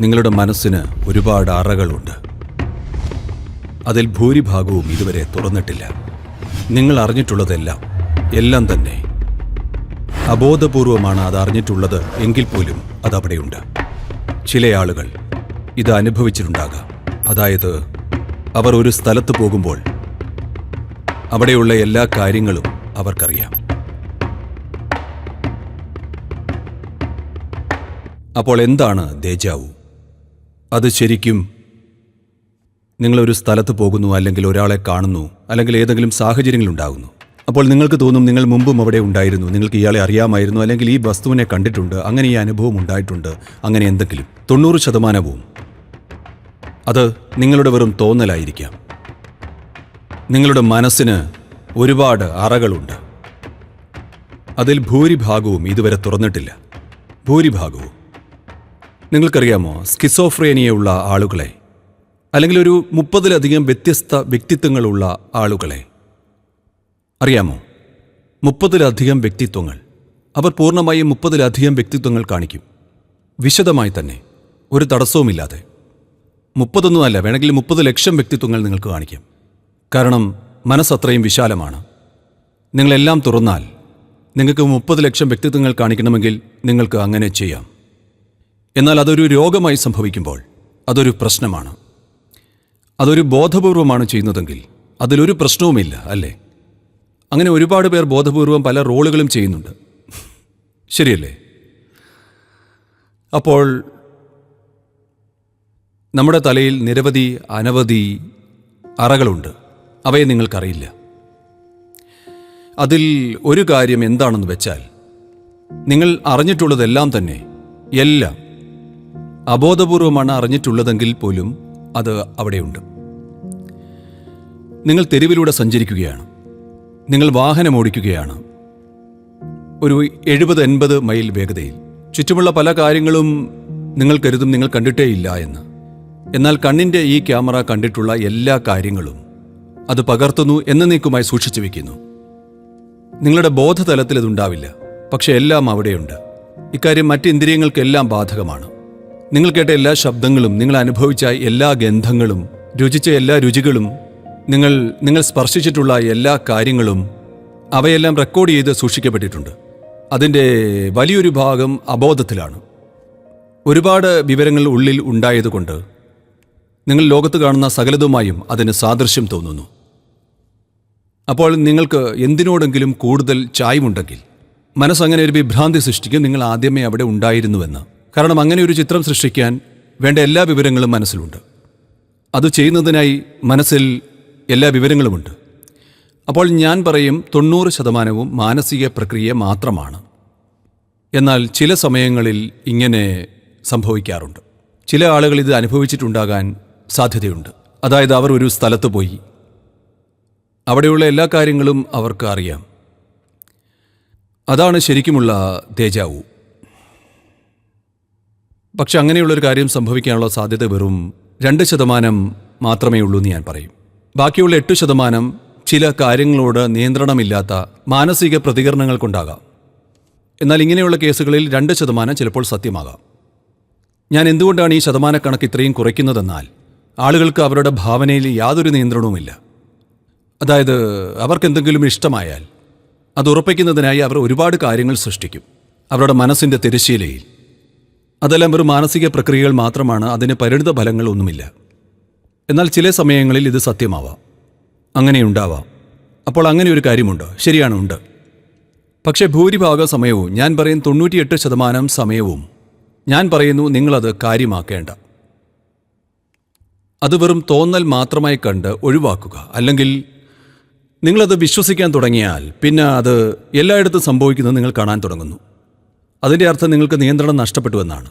നിങ്ങളുടെ മനസ്സിന് ഒരുപാട് അറകളുണ്ട്. അതിൽ ഭൂരിഭാഗവും ഇതുവരെ തുറന്നിട്ടില്ല. നിങ്ങൾ അറിഞ്ഞിട്ടുള്ളതെല്ലാം എല്ലാം തന്നെ. അബോധപൂർവമാണ് അത് അറിഞ്ഞിട്ടുള്ളത് എങ്കിൽ പോലും അതവിടെയുണ്ട് ചില ആളുകൾ ഇത് അനുഭവിച്ചിട്ടുണ്ടാകാം. അതായത് അവർ ഒരു സ്ഥലത്ത് പോകുമ്പോൾ അവിടെയുള്ള എല്ലാ കാര്യങ്ങളും അവർക്കറിയാം. അപ്പോൾ എന്താണ് ദേജാവു? അത് ശരിക്കും നിങ്ങളൊരു സ്ഥലത്ത് പോകുന്നു അല്ലെങ്കിൽ ഒരാളെ കാണുന്നു അല്ലെങ്കിൽ ഏതെങ്കിലും സാഹചര്യങ്ങളുണ്ടാകുന്നു. അപ്പോൾ നിങ്ങൾക്ക് തോന്നും നിങ്ങൾ മുമ്പും അവിടെ ഉണ്ടായിരുന്നു നിങ്ങൾക്ക് ഇയാളെ അറിയാമായിരുന്നു അല്ലെങ്കിൽ ഈ വസ്തുവിനെ കണ്ടിട്ടുണ്ട് അങ്ങനെ ഈ അനുഭവം ഉണ്ടായിട്ടുണ്ട് അങ്ങനെ എന്തെങ്കിലും. തൊണ്ണൂറ് ശതമാനവും അത് നിങ്ങളുടെ വെറും തോന്നലായിരിക്കാം. നിങ്ങളുടെ മനസ്സിന് ഒരുപാട് അറകളുണ്ട്. അതിൽ ഭൂരിഭാഗവും ഇതുവരെ തുറന്നിട്ടില്ല. ഭൂരിഭാഗവും. നിങ്ങൾക്കറിയാമോ? സ്കിസോഫ്രേനിയുള്ള ആളുകളെ അല്ലെങ്കിൽ ഒരു മുപ്പതിലധികം വ്യത്യസ്ത വ്യക്തിത്വങ്ങളുള്ള ആളുകളെ. അറിയാമോ? മുപ്പതിലധികം വ്യക്തിത്വങ്ങൾ. അവർ പൂർണമായും മുപ്പതിലധികം വ്യക്തിത്വങ്ങൾ കാണിക്കും. വിശദമായി തന്നെ ഒരു തടസ്സവുമില്ലാതെ. മുപ്പതൊന്നുമല്ല വേണമെങ്കിൽ മുപ്പത് ലക്ഷം വ്യക്തിത്വങ്ങൾ നിങ്ങൾക്ക് കാണിക്കാം. കാരണം മനസ്സത്രയും വിശാലമാണ്. നിങ്ങളെല്ലാം തുറന്നാൽ നിങ്ങൾക്ക് മുപ്പത് ലക്ഷം വ്യക്തിത്വങ്ങൾ കാണിക്കണമെങ്കിൽ നിങ്ങൾക്ക് അങ്ങനെ ചെയ്യാം. എന്നാൽ അതൊരു രോഗമായി സംഭവിക്കുമ്പോൾ അതൊരു പ്രശ്നമാണ്. അതൊരു ബോധപൂർവമാണ് ചെയ്യുന്നതെങ്കിൽ അതിലൊരു പ്രശ്നവുമില്ല അല്ലേ? അങ്ങനെ ഒരുപാട് പേർ ബോധപൂർവം പല റോളുകളും ചെയ്യുന്നുണ്ട്. ശരിയല്ലേ? അപ്പോൾ നമ്മുടെ തലയിൽ നിരവധി അനവധി അറകളുണ്ട്. അവയെ നിങ്ങൾക്കറിയില്ല. അതിൽ ഒരു കാര്യം എന്താണെന്ന് വെച്ചാൽ നിങ്ങൾ അറിഞ്ഞിട്ടുള്ളതെല്ലാം തന്നെ എല്ലാം അബോധപൂർവമാണ് അറിഞ്ഞിട്ടുള്ളതെങ്കിൽ പോലും അത് അവിടെയുണ്ട്. നിങ്ങൾ തെരുവിലൂടെ സഞ്ചരിക്കുകയാണ്. നിങ്ങൾ വാഹനം ഓടിക്കുകയാണ്. ഒരു എഴുപത് എൺപത് മൈൽ വേഗതയിൽ. ചുറ്റുമുള്ള പല കാര്യങ്ങളും നിങ്ങൾ കരുതും നിങ്ങൾ കണ്ടിട്ടേയില്ല എന്ന്. എന്നാൽ കണ്ണിന്റെ ഈ ക്യാമറ കണ്ടിട്ടുള്ള എല്ലാ കാര്യങ്ങളും അത് പകർത്തുന്നു എന്നേക്കുമായി സൂക്ഷിച്ചു വയ്ക്കുന്നു നിങ്ങളുടെ ബോധതലത്തിൽ ഇതുണ്ടാവില്ല. പക്ഷെ എല്ലാം അവിടെയുണ്ട്. ഇക്കാര്യം മറ്റ് ഇന്ദ്രിയങ്ങൾക്കെല്ലാം ബാധകമാണ്. നിങ്ങൾ കേട്ട എല്ലാ ശബ്ദങ്ങളും നിങ്ങൾ അനുഭവിച്ച എല്ലാ ഗന്ധങ്ങളും രുചിച്ച എല്ലാ രുചികളും നിങ്ങൾ നിങ്ങൾ സ്പർശിച്ചിട്ടുള്ള എല്ലാ കാര്യങ്ങളും അവയെല്ലാം റെക്കോർഡ് ചെയ്ത് സൂക്ഷിക്കപ്പെട്ടിട്ടുണ്ട്. അതിന്റെ വലിയൊരു ഭാഗം അബോധത്തിലാണ്. ഒരുപാട് വിവരങ്ങൾ ഉള്ളിൽ ഉണ്ടായതുകൊണ്ട് നിങ്ങൾ ലോകത്ത് കാണുന്ന സകലതുമായും അതിന് സാദൃശ്യം തോന്നുന്നു. അപ്പോൾ നിങ്ങൾക്ക് എന്തിനോടെങ്കിലും കൂടുതൽ ചായ്വുണ്ടെങ്കിൽ മനസ്സങ്ങനെ ഒരു വിഭ്രാന്തി സൃഷ്ടിക്കും നിങ്ങൾ ആദ്യമേ അവിടെ ഉണ്ടായിരുന്നുവെന്ന്. കാരണം അങ്ങനെ ഒരു ചിത്രം സൃഷ്ടിക്കാൻ വേണ്ട എല്ലാ വിവരങ്ങളും മനസ്സിലുണ്ട്. അത് ചെയ്യുന്നതിനായി മനസ്സിൽ എല്ലാ വിവരങ്ങളുമുണ്ട്. അപ്പോൾ ഞാൻ പറയും തൊണ്ണൂറ് ശതമാനവും മാനസിക പ്രക്രിയ മാത്രമാണ്. എന്നാൽ ചില സമയങ്ങളിൽ ഇങ്ങനെ സംഭവിക്കാറുണ്ട്. ചില ആളുകൾ ഇത് അനുഭവിച്ചിട്ടുണ്ടാകാൻ സാധ്യതയുണ്ട്. അതായത് അവർ ഒരു സ്ഥലത്ത് പോയി. അവിടെയുള്ള എല്ലാ കാര്യങ്ങളും അവർക്ക് അറിയാം. അതാണ് ശരിക്കുമുള്ള തേജാവു പക്ഷെ അങ്ങനെയുള്ളൊരു കാര്യം സംഭവിക്കാനുള്ള സാധ്യത വെറും രണ്ട് ശതമാനം മാത്രമേ ഉള്ളൂ എന്ന് ഞാൻ പറയും. ബാക്കിയുള്ള എട്ട് ശതമാനം ചില കാര്യങ്ങളോട് നിയന്ത്രണമില്ലാത്ത മാനസിക പ്രതികരണങ്ങൾ കൊണ്ടാകാം. എന്നാൽ ഇങ്ങനെയുള്ള കേസുകളിൽ രണ്ട് ശതമാനം ചിലപ്പോൾ സത്യമാകാം. ഞാൻ എന്തുകൊണ്ടാണ് ഈ ശതമാനക്കണക്ക് ഇത്രയും കുറയ്ക്കുന്നതെന്നാൽ ആളുകൾക്ക് അവരുടെ ഭാവനയിൽ യാതൊരു നിയന്ത്രണവുമില്ല. അതായത് അവർക്ക് എന്തെങ്കിലും ഇഷ്ടമായാൽ അത് ഉറപ്പിക്കുന്നതിനായി അവർ ഒരുപാട് കാര്യങ്ങൾ സൃഷ്ടിക്കും. അവരുടെ മനസ്സിന്റെ തിരശ്ശീലയിൽ അതെല്ലാം വെറും മാനസിക പ്രക്രിയകൾ മാത്രമാണ് അതിന് പരിണിത ഫലങ്ങൾ ഒന്നുമില്ല. എന്നാൽ ചില സമയങ്ങളിൽ ഇത് സത്യമാവാം. അങ്ങനെയുണ്ടാവാം അപ്പോൾ അങ്ങനെ ഒരു കാര്യമുണ്ട്? ശരിയാണ് ഉണ്ട്. പക്ഷേ ഭൂരിഭാഗ സമയവും ഞാൻ പറയും തൊണ്ണൂറ്റിയെട്ട് ശതമാനം സമയവും. ഞാൻ പറയുന്നു നിങ്ങളത് കാര്യമാക്കേണ്ട. അത് വെറും തോന്നൽ മാത്രമായി കണ്ട് ഒഴിവാക്കുക. അല്ലെങ്കിൽ നിങ്ങളത് വിശ്വസിക്കാൻ തുടങ്ങിയാൽ പിന്നെ അത് എല്ലായിടത്തും സംഭവിക്കുന്നത് നിങ്ങൾ കാണാൻ തുടങ്ങുന്നു. അതിന്റെ അർത്ഥം നിങ്ങൾക്ക് നിയന്ത്രണം നഷ്ടപ്പെട്ടു എന്നാണ്